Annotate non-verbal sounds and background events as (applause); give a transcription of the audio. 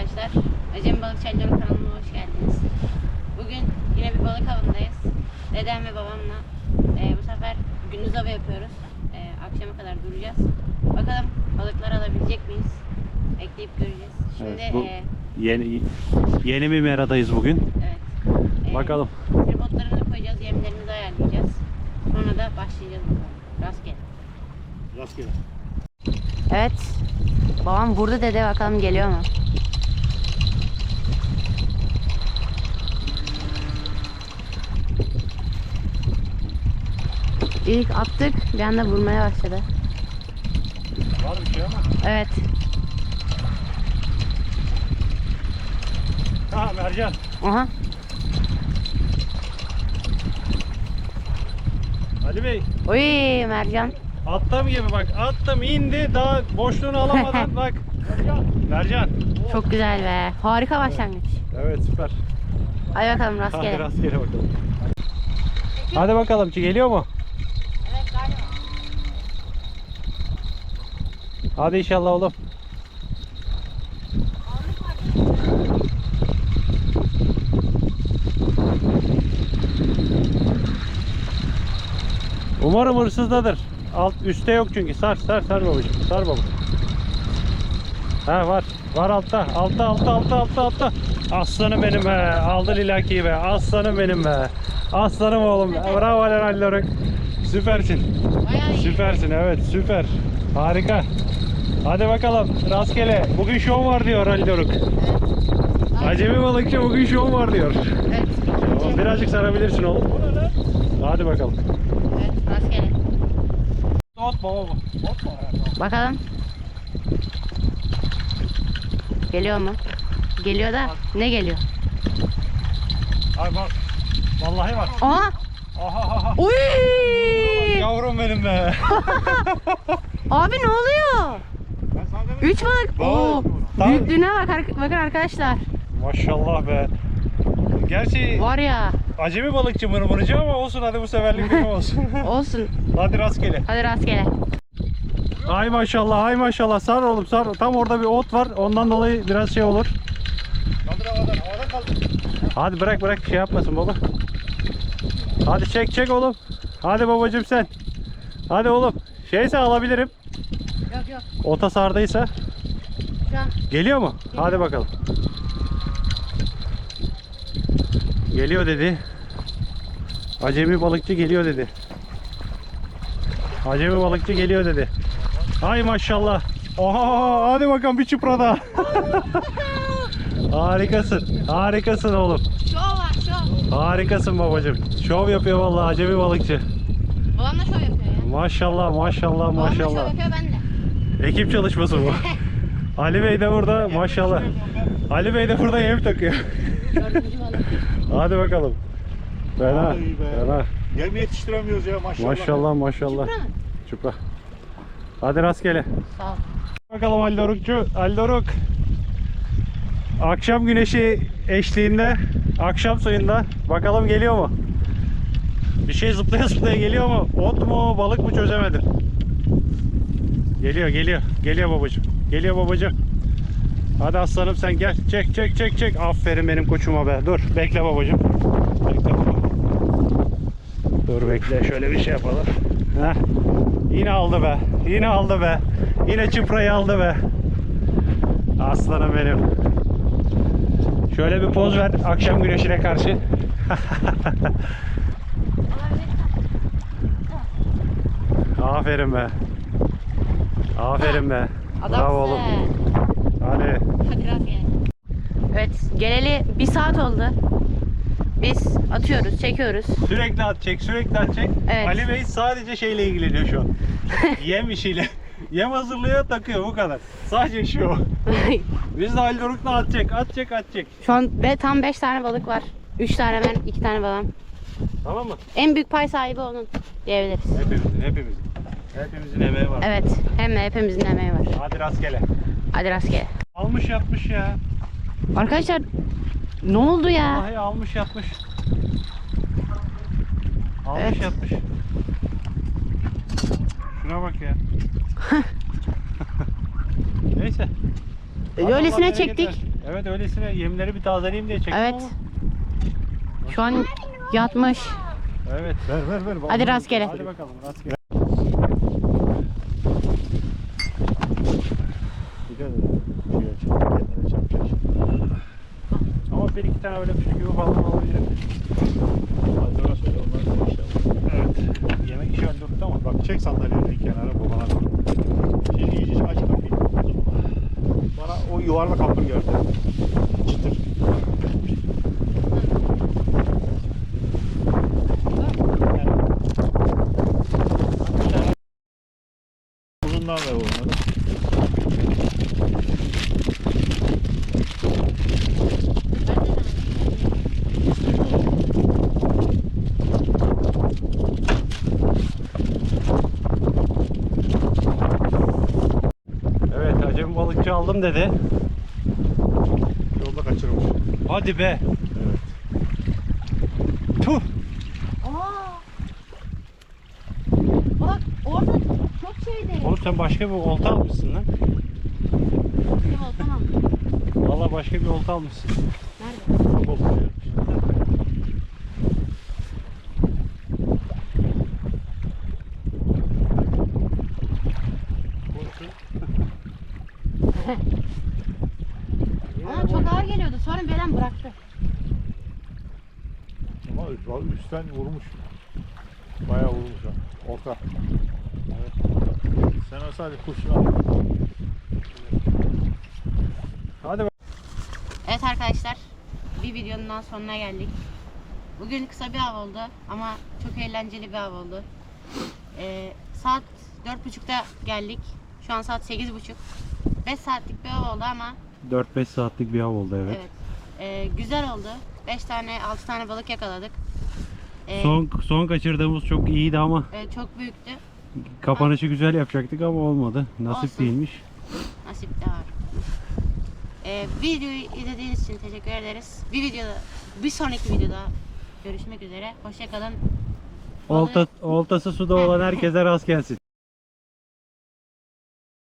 arkadaşlar. Acem Balık Çayları kanalıma hoş geldiniz. Bugün yine bir balık avındayız. Dedem ve babamla. Ee, bu sefer gündüz avı yapıyoruz. Ee, akşama kadar duracağız. Bakalım balıkları alabilecek miyiz? Bekleyip göreceğiz. Şimdi Evet, bu e, yeni yeni bir meradayız bugün. evet. Ee, Bakalım. Tripodlarımızı koyacağız, yemlerimizi ayarlayacağız. Sonra da başlayacağız bakalım. Rastgele. Rastgele. Evet. Babam vurdu dede bakalım geliyor mu? İlk attık bir anda vurmaya başladı. Var bir şey ama. Evet. Ha mercan. Aha. Ali Bey Oy mercan. attım gibi bak attım indi daha boşluğunu alamadan (laughs) bak. Mercan. Mercan. Çok güzel be. Harika başlangıç. Evet süper. Hadi bakalım Hadi rastgele. rastgele bakalım. Hadi bakalım geliyor mu? Evet galiba. Hadi inşallah oğlum. Umarım hırsızdadır. Alt üstte yok çünkü. Sar sar sar babacığım. Sar baba. Ha var. Var altta. Altta altta altta altta altta. Aslanım benim be. Aldı lilakiyi be. Aslanım benim be. Aslanım oğlum. Bravo Alen Alloruk. Süpersin. Süpersin evet süper. Harika. Hadi bakalım rastgele. Bugün şov var diyor Ali Doruk. Acemi balıkçı bugün şov var diyor. Evet. Tamam, birazcık sarabilirsin oğlum. Hadi bakalım. Evet rastgele. Ot baba bu. Ot mu? Bakalım. Geliyor mu? Geliyor da ne geliyor? Ay bak. Vallahi bak. Aha! Aha aha. Uy! Yavrum benim be. (laughs) Abi ne oluyor? Üç balık. Oo. Tamam. Büyüklüğüne bak bakın arkadaşlar. Maşallah be. Gerçi Var ya. acemi balıkçı mırmırıcı ama olsun hadi bu seferlik benim olsun. (laughs) Olsun. hadi rastgele. Hadi rastgele. Ay maşallah, ay maşallah. Sar oğlum sar. Tam orada bir ot var. Ondan dolayı biraz şey olur. Kaldır havadan, havadan kaldır. Hadi bırak bırak şey yapmasın baba. Hadi çek çek oğlum. Hadi babacım sen. Hadi oğlum. Şeyse alabilirim. Yok. Ota sardıysa. Şu an Geliyor mu? Hadi bakalım. Geliyor dedi. Acemi balıkçı geliyor dedi. Acemi balıkçı geliyor dedi. Ay maşallah. Oha hadi bakalım bir çupra daha. (laughs) Harikasın. Harikasın oğlum. şov var şov. Harikasın babacım. Şov yapıyor vallahi acemi balıkçı. Babam da şov yapıyor ya. Maşallah maşallah Babam da şov maşallah. yapıyor ben de. Ekip çalışması bu. (laughs) Ali Bey de burada maşallah. Ali Bey de burada yem takıyor. (laughs) Hadi bakalım. Fena. Vallahi be. Fena. Yem yetiştiremiyoruz ya maşallah. Maşallah maşallah. Çupra. Hadi rastgele. Sağ ol. Bakalım Ali Dorukçu. Ali Doruk. Akşam güneşi eşliğinde, akşam suyunda. Bakalım geliyor mu? Bir şey zıplaya zıplaya geliyor mu? Ot mu, balık mı çözemedim. Geliyor, geliyor. Geliyor babacığım. Geliyor babacığım. Hadi aslanım sen gel. Çek, çek, çek, çek. Aferin benim koçuma be. Dur, bekle babacığım. Bekle baba. Dur bekle, şöyle bir şey yapalım. Heh. Yine aldı be. Yine aldı be. Yine çıprayı aldı be. Aslanım benim. Şöyle bir poz ver akşam güneşine karşı. (laughs) Aferin be. Aferin be. Bravo oğlum. Hadi. Hadi rastgele. Evet geleli bir saat oldu. Biz atıyoruz, çekiyoruz. Sürekli at çek, sürekli at çek. Evet. Ali Bey sadece şeyle ilgileniyor şu an. (laughs) Yem işiyle. Yem hazırlıyor, takıyor bu kadar. Sadece şu. Biz de Ali Doruk'la at çek, at çek, at çek. Şu an ve tam 5 tane balık var. 3 tane ben, 2 tane babam. Tamam mı? En büyük pay sahibi onun diyebiliriz. Hepimizin, hepimizin. Hepimizin emeği var. Evet, hem de hepimizin emeği var. Hadi rastgele. Hadi rastgele. Almış yatmış ya. Arkadaşlar ne oldu ya? Vallahi almış yatmış. Almış Evet. yatmış. Şuna bak ya. (laughs) Neyse. Öylesine Allah çektik. bereket versin. Evet öylesine yemleri bir tazeleyeyim diye çektim Evet. ama. Şu an yatmış. Evet. Ver ver ver. Hadi rastgele. Hadi bakalım rastgele. Dikkat edin. Şuraya çarp, kendine çarpacak şimdi. Ama bir iki tane öyle kuş gibi falan olabilir. Hadi ona söyle onlar da inşallah. Evet. Yemek işi öldürdü ama. Bak çek sandalyeyi kenara babana doğru. Şimdi iyice aç kapıyı. Bana o yuvarlak hamburger de. Çıtır. Uzundan ver onları. Evet acemi balıkçı aldım dedi. Yolda kaçırmış. Hadi be. Evet. Tuh. Aa. Bak orada çok şeydi. Oğlum sen başka bir olta almışsın lan. Tamam tamam. Valla başka bir olta almışsın. Nerede? Çok oldu ya. Ama çok ağır geliyordu. Sonra Belen bıraktı. Ama üstten vurmuş. Bayağı vurmuş ha. Orta. Evet. Sen o sadece kurşun al. Hadi bak. Evet arkadaşlar. Bir videonun daha sonuna geldik. Bugün kısa bir av oldu ama çok eğlenceli bir av oldu. Ee, saat 4.30'da geldik. Şu an saat 8.30. 5 saatlik bir av oldu ama 4-5 saatlik bir av oldu evet. evet. Ee, güzel oldu. 5 tane 6 tane balık yakaladık. Ee, Son son kaçırdığımız çok iyiydi ama e, çok büyüktü. kapanışı güzel yapacaktık ama olmadı. Nasip Olsun. değilmiş. Nasip de var. Ee, videoyu izlediğiniz için teşekkür ederiz. Bir videoda, bir sonraki videoda görüşmek üzere. Hoşçakalın. Olta, oltası suda olan herkese rast gelsin.